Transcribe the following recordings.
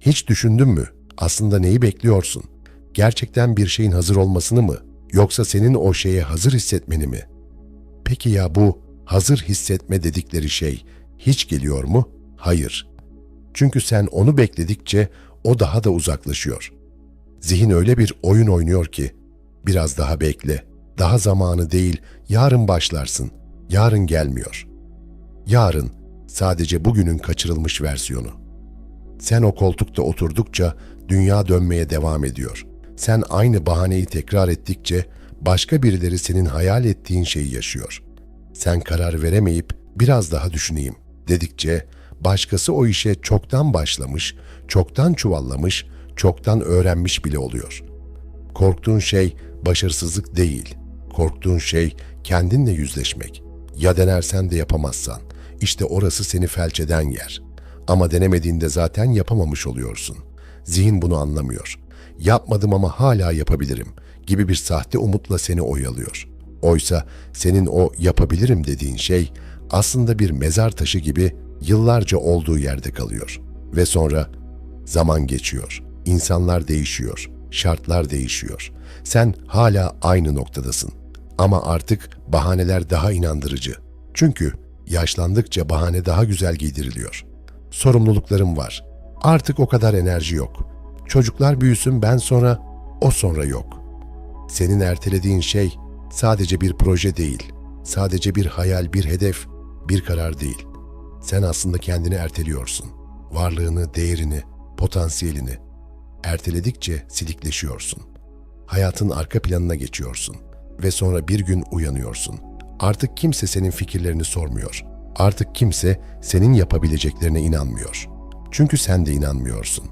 Hiç düşündün mü? Aslında neyi bekliyorsun? Gerçekten bir şeyin hazır olmasını mı? Yoksa senin o şeye hazır hissetmeni mi? Peki ya bu hazır hissetme dedikleri şey hiç geliyor mu? Hayır. Çünkü sen onu bekledikçe o daha da uzaklaşıyor. Zihin öyle bir oyun oynuyor ki biraz daha bekle. Daha zamanı değil, yarın başlarsın. Yarın gelmiyor. Yarın sadece bugünün kaçırılmış versiyonu. Sen o koltukta oturdukça dünya dönmeye devam ediyor. Sen aynı bahaneyi tekrar ettikçe başka birileri senin hayal ettiğin şeyi yaşıyor. Sen karar veremeyip biraz daha düşüneyim dedikçe başkası o işe çoktan başlamış, çoktan çuvallamış, çoktan öğrenmiş bile oluyor. Korktuğun şey başarısızlık değil. Korktuğun şey kendinle yüzleşmek. Ya denersen de yapamazsan, işte orası seni felç eden yer. Ama denemediğinde zaten yapamamış oluyorsun. Zihin bunu anlamıyor. Yapmadım ama hala yapabilirim gibi bir sahte umutla seni oyalıyor. Oysa senin o yapabilirim dediğin şey aslında bir mezar taşı gibi yıllarca olduğu yerde kalıyor. Ve sonra zaman geçiyor, insanlar değişiyor, şartlar değişiyor. Sen hala aynı noktadasın. Ama artık bahaneler daha inandırıcı. Çünkü yaşlandıkça bahane daha güzel giydiriliyor. Sorumluluklarım var. Artık o kadar enerji yok. Çocuklar büyüsün ben sonra, o sonra yok. Senin ertelediğin şey sadece bir proje değil. Sadece bir hayal, bir hedef, bir karar değil. Sen aslında kendini erteliyorsun. Varlığını, değerini, potansiyelini. Erteledikçe silikleşiyorsun. Hayatın arka planına geçiyorsun ve sonra bir gün uyanıyorsun. Artık kimse senin fikirlerini sormuyor. Artık kimse senin yapabileceklerine inanmıyor. Çünkü sen de inanmıyorsun.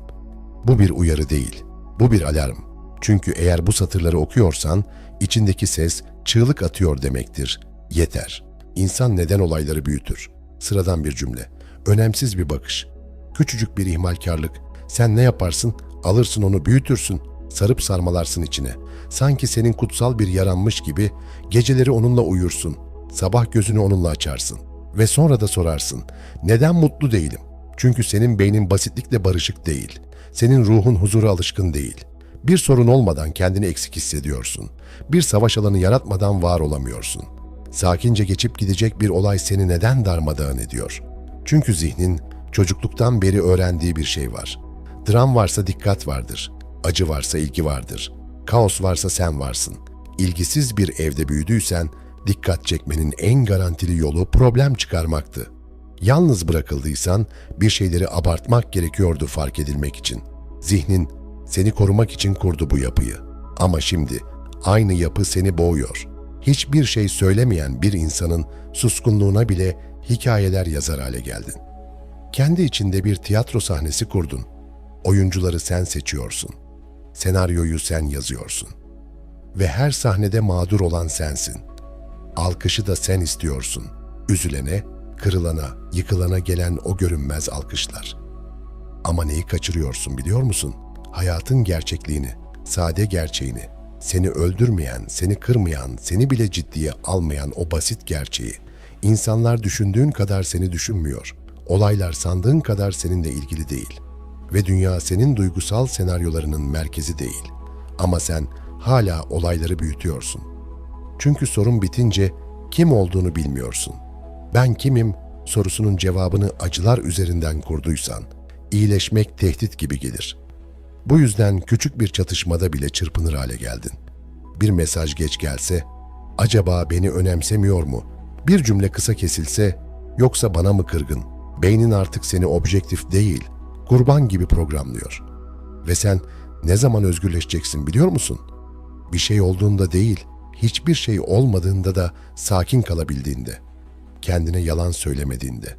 Bu bir uyarı değil. Bu bir alarm. Çünkü eğer bu satırları okuyorsan içindeki ses çığlık atıyor demektir. Yeter. İnsan neden olayları büyütür? Sıradan bir cümle. Önemsiz bir bakış. Küçücük bir ihmalkarlık. Sen ne yaparsın? Alırsın onu büyütürsün. Sarıp sarmalarsın içine. Sanki senin kutsal bir yaranmış gibi geceleri onunla uyursun. Sabah gözünü onunla açarsın. Ve sonra da sorarsın. Neden mutlu değilim? Çünkü senin beynin basitlikle barışık değil. Senin ruhun huzura alışkın değil. Bir sorun olmadan kendini eksik hissediyorsun. Bir savaş alanı yaratmadan var olamıyorsun. Sakince geçip gidecek bir olay seni neden darmadağın ediyor? Çünkü zihnin çocukluktan beri öğrendiği bir şey var. Dram varsa dikkat vardır. Acı varsa ilgi vardır. Kaos varsa sen varsın. İlgisiz bir evde büyüdüysen dikkat çekmenin en garantili yolu problem çıkarmaktı. Yalnız bırakıldıysan bir şeyleri abartmak gerekiyordu fark edilmek için. Zihnin seni korumak için kurdu bu yapıyı. Ama şimdi aynı yapı seni boğuyor. Hiçbir şey söylemeyen bir insanın suskunluğuna bile hikayeler yazar hale geldin. Kendi içinde bir tiyatro sahnesi kurdun. Oyuncuları sen seçiyorsun. Senaryoyu sen yazıyorsun. Ve her sahnede mağdur olan sensin. Alkışı da sen istiyorsun. Üzülene, kırılana, yıkılana gelen o görünmez alkışlar. Ama neyi kaçırıyorsun biliyor musun? Hayatın gerçekliğini, sade gerçeğini, seni öldürmeyen, seni kırmayan, seni bile ciddiye almayan o basit gerçeği. İnsanlar düşündüğün kadar seni düşünmüyor. Olaylar sandığın kadar seninle ilgili değil. Ve dünya senin duygusal senaryolarının merkezi değil. Ama sen hala olayları büyütüyorsun. Çünkü sorun bitince kim olduğunu bilmiyorsun. Ben kimim sorusunun cevabını acılar üzerinden kurduysan, iyileşmek tehdit gibi gelir. Bu yüzden küçük bir çatışmada bile çırpınır hale geldin. Bir mesaj geç gelse, acaba beni önemsemiyor mu? Bir cümle kısa kesilse, yoksa bana mı kırgın? Beynin artık seni objektif değil, kurban gibi programlıyor. Ve sen ne zaman özgürleşeceksin biliyor musun? Bir şey olduğunda değil, hiçbir şey olmadığında da sakin kalabildiğinde, kendine yalan söylemediğinde,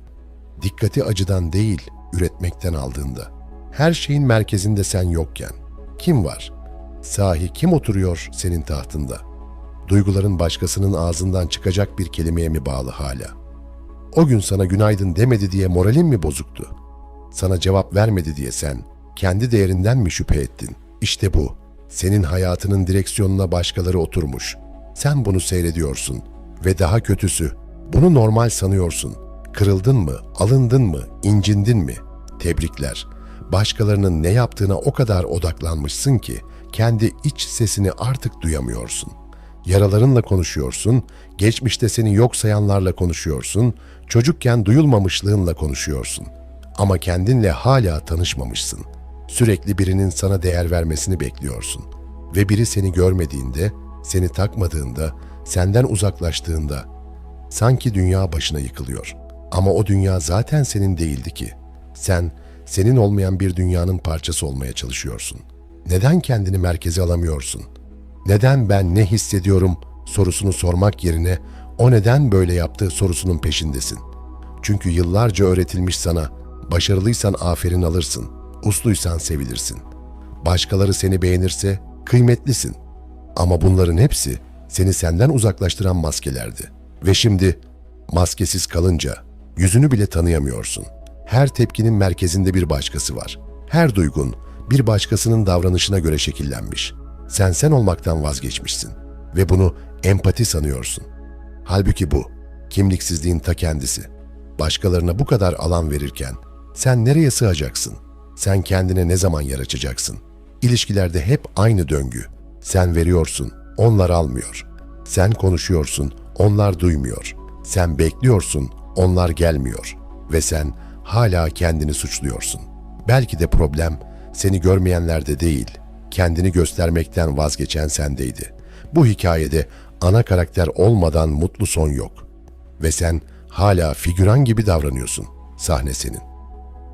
dikkati acıdan değil, üretmekten aldığında, her şeyin merkezinde sen yokken, kim var? Sahi kim oturuyor senin tahtında? Duyguların başkasının ağzından çıkacak bir kelimeye mi bağlı hala? O gün sana günaydın demedi diye moralin mi bozuktu? Sana cevap vermedi diye sen kendi değerinden mi şüphe ettin? İşte bu. Senin hayatının direksiyonuna başkaları oturmuş. Sen bunu seyrediyorsun ve daha kötüsü bunu normal sanıyorsun. Kırıldın mı, alındın mı, incindin mi? Tebrikler. başkalarının ne yaptığına o kadar odaklanmışsın ki kendi iç sesini artık duyamıyorsun. Yaralarınla konuşuyorsun, geçmişte seni yok sayanlarla konuşuyorsun, çocukken duyulmamışlığınla konuşuyorsun. Ama kendinle hala tanışmamışsın. Sürekli birinin sana değer vermesini bekliyorsun. Ve biri seni görmediğinde, seni takmadığında, senden uzaklaştığında sanki dünya başına yıkılıyor. Ama o dünya zaten senin değildi ki. Sen senin olmayan bir dünyanın parçası olmaya çalışıyorsun. Neden kendini merkeze alamıyorsun? Neden ben ne hissediyorum sorusunu sormak yerine o neden böyle yaptığı sorusunun peşindesin. Çünkü yıllarca öğretilmiş sana başarılıysan aferin alırsın, usluysan sevilirsin. Başkaları seni beğenirse kıymetlisin. Ama bunların hepsi seni senden uzaklaştıran maskelerdi. Ve şimdi maskesiz kalınca yüzünü bile tanıyamıyorsun. Her tepkinin merkezinde bir başkası var. Her duygun bir başkasının davranışına göre şekillenmiş. Sen sen olmaktan vazgeçmişsin ve bunu empati sanıyorsun. Halbuki bu kimliksizliğin ta kendisi. Başkalarına bu kadar alan verirken sen nereye sığacaksın? Sen kendine ne zaman yer açacaksın? İlişkilerde hep aynı döngü. Sen veriyorsun, onlar almıyor. Sen konuşuyorsun, onlar duymuyor. Sen bekliyorsun, onlar gelmiyor. Ve sen hala kendini suçluyorsun. Belki de problem seni görmeyenlerde değil, kendini göstermekten vazgeçen sendeydi. Bu hikayede ana karakter olmadan mutlu son yok. Ve sen hala figüran gibi davranıyorsun. Sahne senin.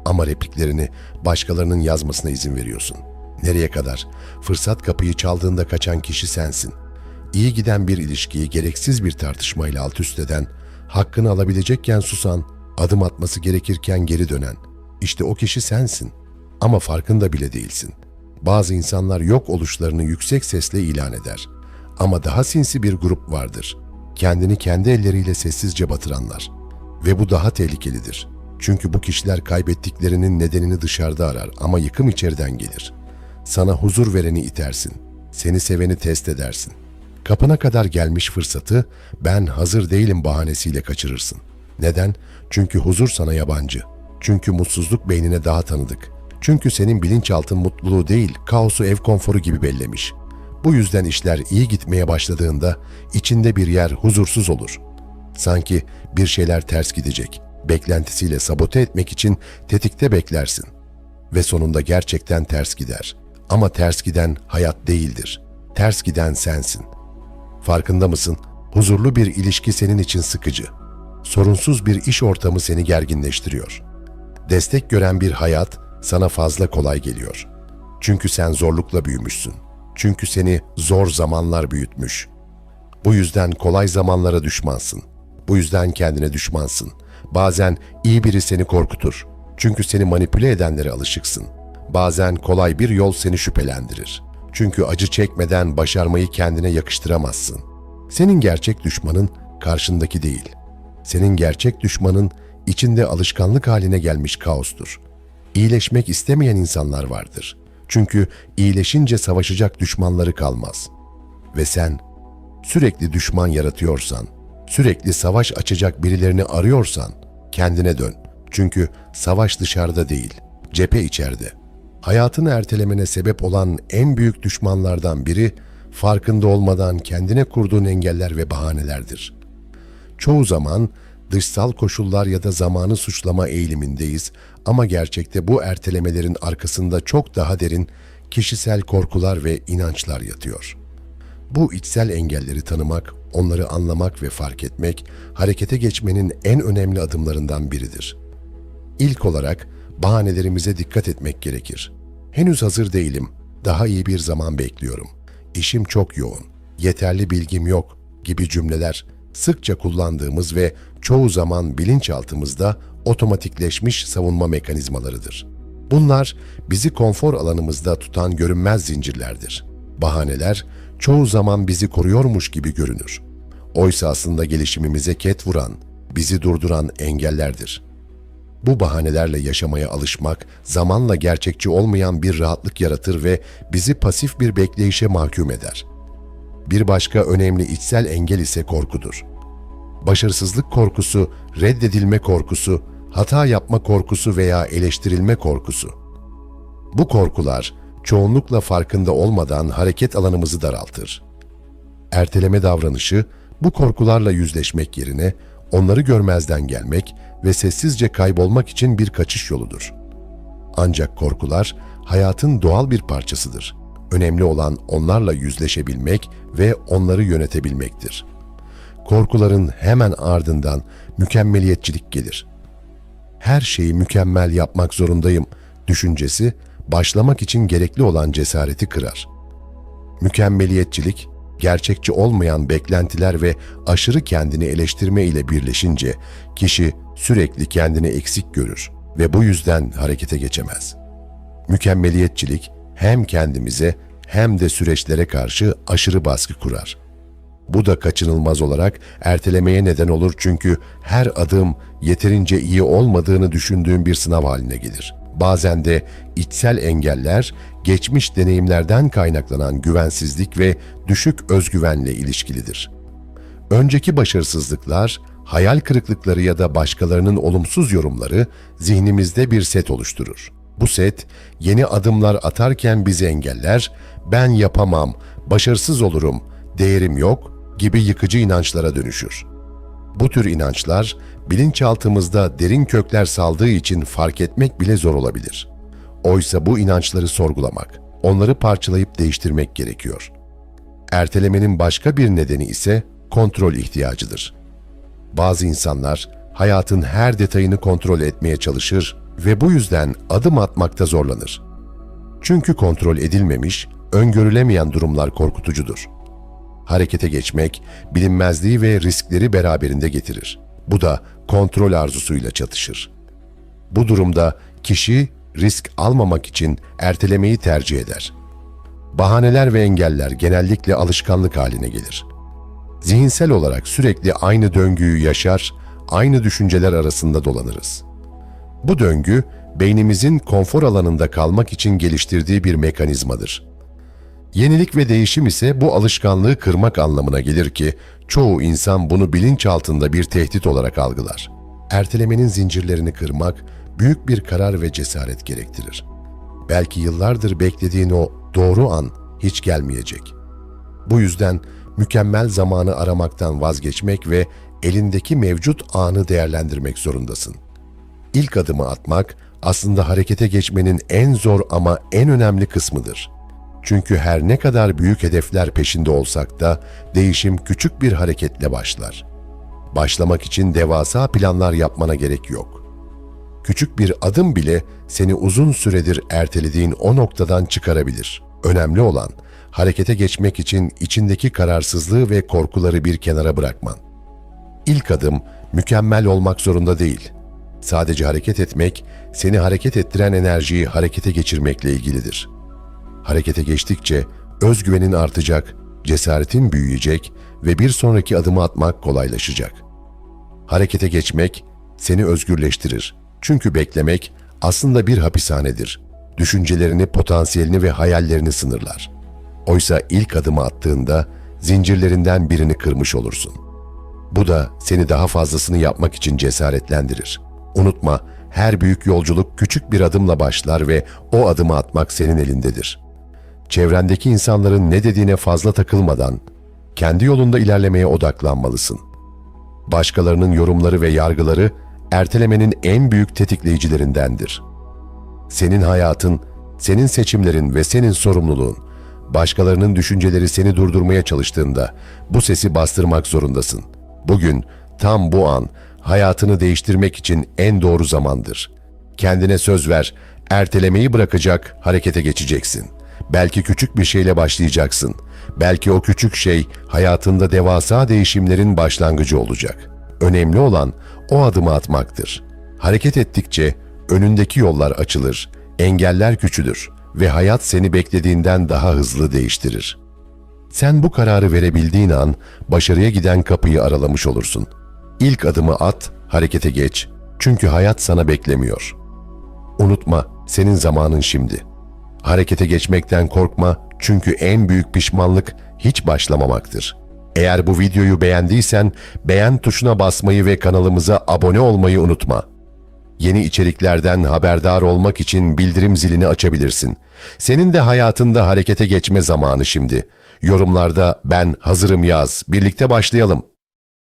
Ama repliklerini başkalarının yazmasına izin veriyorsun. Nereye kadar? Fırsat kapıyı çaldığında kaçan kişi sensin. İyi giden bir ilişkiyi gereksiz bir tartışmayla alt üst eden, hakkını alabilecekken susan, adım atması gerekirken geri dönen. İşte o kişi sensin. Ama farkında bile değilsin. Bazı insanlar yok oluşlarını yüksek sesle ilan eder. Ama daha sinsi bir grup vardır. Kendini kendi elleriyle sessizce batıranlar. Ve bu daha tehlikelidir. Çünkü bu kişiler kaybettiklerinin nedenini dışarıda arar ama yıkım içeriden gelir. Sana huzur vereni itersin. Seni seveni test edersin. Kapına kadar gelmiş fırsatı ben hazır değilim bahanesiyle kaçırırsın. Neden? Çünkü huzur sana yabancı. Çünkü mutsuzluk beynine daha tanıdık. Çünkü senin bilinçaltın mutluluğu değil, kaosu ev konforu gibi bellemiş. Bu yüzden işler iyi gitmeye başladığında içinde bir yer huzursuz olur. Sanki bir şeyler ters gidecek. Beklentisiyle sabote etmek için tetikte beklersin. Ve sonunda gerçekten ters gider. Ama ters giden hayat değildir. Ters giden sensin. Farkında mısın? Huzurlu bir ilişki senin için sıkıcı. Sorunsuz bir iş ortamı seni gerginleştiriyor. Destek gören bir hayat sana fazla kolay geliyor. Çünkü sen zorlukla büyümüşsün. Çünkü seni zor zamanlar büyütmüş. Bu yüzden kolay zamanlara düşmansın. Bu yüzden kendine düşmansın. Bazen iyi biri seni korkutur. Çünkü seni manipüle edenlere alışıksın. Bazen kolay bir yol seni şüphelendirir. Çünkü acı çekmeden başarmayı kendine yakıştıramazsın. Senin gerçek düşmanın karşındaki değil. Senin gerçek düşmanın içinde alışkanlık haline gelmiş kaostur. İyileşmek istemeyen insanlar vardır. Çünkü iyileşince savaşacak düşmanları kalmaz. Ve sen sürekli düşman yaratıyorsan, sürekli savaş açacak birilerini arıyorsan kendine dön. Çünkü savaş dışarıda değil, cephe içeride. Hayatını ertelemene sebep olan en büyük düşmanlardan biri farkında olmadan kendine kurduğun engeller ve bahanelerdir. Çoğu zaman dışsal koşullar ya da zamanı suçlama eğilimindeyiz ama gerçekte bu ertelemelerin arkasında çok daha derin kişisel korkular ve inançlar yatıyor. Bu içsel engelleri tanımak, onları anlamak ve fark etmek harekete geçmenin en önemli adımlarından biridir. İlk olarak bahanelerimize dikkat etmek gerekir. Henüz hazır değilim, daha iyi bir zaman bekliyorum. İşim çok yoğun, yeterli bilgim yok gibi cümleler sıkça kullandığımız ve çoğu zaman bilinçaltımızda otomatikleşmiş savunma mekanizmalarıdır. Bunlar bizi konfor alanımızda tutan görünmez zincirlerdir. Bahaneler çoğu zaman bizi koruyormuş gibi görünür. Oysa aslında gelişimimize ket vuran, bizi durduran engellerdir. Bu bahanelerle yaşamaya alışmak zamanla gerçekçi olmayan bir rahatlık yaratır ve bizi pasif bir bekleyişe mahkum eder. Bir başka önemli içsel engel ise korkudur. Başarısızlık korkusu, reddedilme korkusu, hata yapma korkusu veya eleştirilme korkusu. Bu korkular çoğunlukla farkında olmadan hareket alanımızı daraltır. Erteleme davranışı bu korkularla yüzleşmek yerine onları görmezden gelmek ve sessizce kaybolmak için bir kaçış yoludur. Ancak korkular hayatın doğal bir parçasıdır. Önemli olan onlarla yüzleşebilmek ve onları yönetebilmektir. Korkuların hemen ardından mükemmeliyetçilik gelir. Her şeyi mükemmel yapmak zorundayım düşüncesi başlamak için gerekli olan cesareti kırar. Mükemmeliyetçilik, gerçekçi olmayan beklentiler ve aşırı kendini eleştirme ile birleşince kişi sürekli kendini eksik görür ve bu yüzden harekete geçemez. Mükemmeliyetçilik hem kendimize hem de süreçlere karşı aşırı baskı kurar. Bu da kaçınılmaz olarak ertelemeye neden olur çünkü her adım yeterince iyi olmadığını düşündüğün bir sınav haline gelir. Bazen de içsel engeller geçmiş deneyimlerden kaynaklanan güvensizlik ve düşük özgüvenle ilişkilidir. Önceki başarısızlıklar, hayal kırıklıkları ya da başkalarının olumsuz yorumları zihnimizde bir set oluşturur. Bu set yeni adımlar atarken bizi engeller, ben yapamam, başarısız olurum, değerim yok gibi yıkıcı inançlara dönüşür. Bu tür inançlar bilinçaltımızda derin kökler saldığı için fark etmek bile zor olabilir. Oysa bu inançları sorgulamak, onları parçalayıp değiştirmek gerekiyor. Ertelemenin başka bir nedeni ise kontrol ihtiyacıdır. Bazı insanlar hayatın her detayını kontrol etmeye çalışır ve bu yüzden adım atmakta zorlanır. Çünkü kontrol edilmemiş, öngörülemeyen durumlar korkutucudur. Harekete geçmek, bilinmezliği ve riskleri beraberinde getirir. Bu da kontrol arzusuyla çatışır. Bu durumda kişi risk almamak için ertelemeyi tercih eder. Bahaneler ve engeller genellikle alışkanlık haline gelir. Zihinsel olarak sürekli aynı döngüyü yaşar, aynı düşünceler arasında dolanırız. Bu döngü beynimizin konfor alanında kalmak için geliştirdiği bir mekanizmadır. Yenilik ve değişim ise bu alışkanlığı kırmak anlamına gelir ki çoğu insan bunu bilinçaltında bir tehdit olarak algılar. Ertelemenin zincirlerini kırmak büyük bir karar ve cesaret gerektirir. Belki yıllardır beklediğin o doğru an hiç gelmeyecek. Bu yüzden mükemmel zamanı aramaktan vazgeçmek ve elindeki mevcut anı değerlendirmek zorundasın. İlk adımı atmak aslında harekete geçmenin en zor ama en önemli kısmıdır. Çünkü her ne kadar büyük hedefler peşinde olsak da değişim küçük bir hareketle başlar. Başlamak için devasa planlar yapmana gerek yok. Küçük bir adım bile seni uzun süredir ertelediğin o noktadan çıkarabilir. Önemli olan harekete geçmek için içindeki kararsızlığı ve korkuları bir kenara bırakman. İlk adım mükemmel olmak zorunda değil. Sadece hareket etmek, seni hareket ettiren enerjiyi harekete geçirmekle ilgilidir. Harekete geçtikçe özgüvenin artacak, cesaretin büyüyecek ve bir sonraki adımı atmak kolaylaşacak. Harekete geçmek seni özgürleştirir. Çünkü beklemek aslında bir hapishanedir. Düşüncelerini, potansiyelini ve hayallerini sınırlar. Oysa ilk adımı attığında zincirlerinden birini kırmış olursun. Bu da seni daha fazlasını yapmak için cesaretlendirir. Unutma, her büyük yolculuk küçük bir adımla başlar ve o adımı atmak senin elindedir. Çevrendeki insanların ne dediğine fazla takılmadan kendi yolunda ilerlemeye odaklanmalısın. Başkalarının yorumları ve yargıları ertelemenin en büyük tetikleyicilerindendir. Senin hayatın, senin seçimlerin ve senin sorumluluğun. Başkalarının düşünceleri seni durdurmaya çalıştığında bu sesi bastırmak zorundasın. Bugün tam bu an hayatını değiştirmek için en doğru zamandır. Kendine söz ver, ertelemeyi bırakacak, harekete geçeceksin. Belki küçük bir şeyle başlayacaksın. Belki o küçük şey hayatında devasa değişimlerin başlangıcı olacak. Önemli olan o adımı atmaktır. Hareket ettikçe önündeki yollar açılır, engeller küçülür ve hayat seni beklediğinden daha hızlı değiştirir. Sen bu kararı verebildiğin an başarıya giden kapıyı aralamış olursun. İlk adımı at, harekete geç. Çünkü hayat sana beklemiyor. Unutma, senin zamanın şimdi. Harekete geçmekten korkma çünkü en büyük pişmanlık hiç başlamamaktır. Eğer bu videoyu beğendiysen beğen tuşuna basmayı ve kanalımıza abone olmayı unutma. Yeni içeriklerden haberdar olmak için bildirim zilini açabilirsin. Senin de hayatında harekete geçme zamanı şimdi. Yorumlarda ben hazırım yaz. Birlikte başlayalım.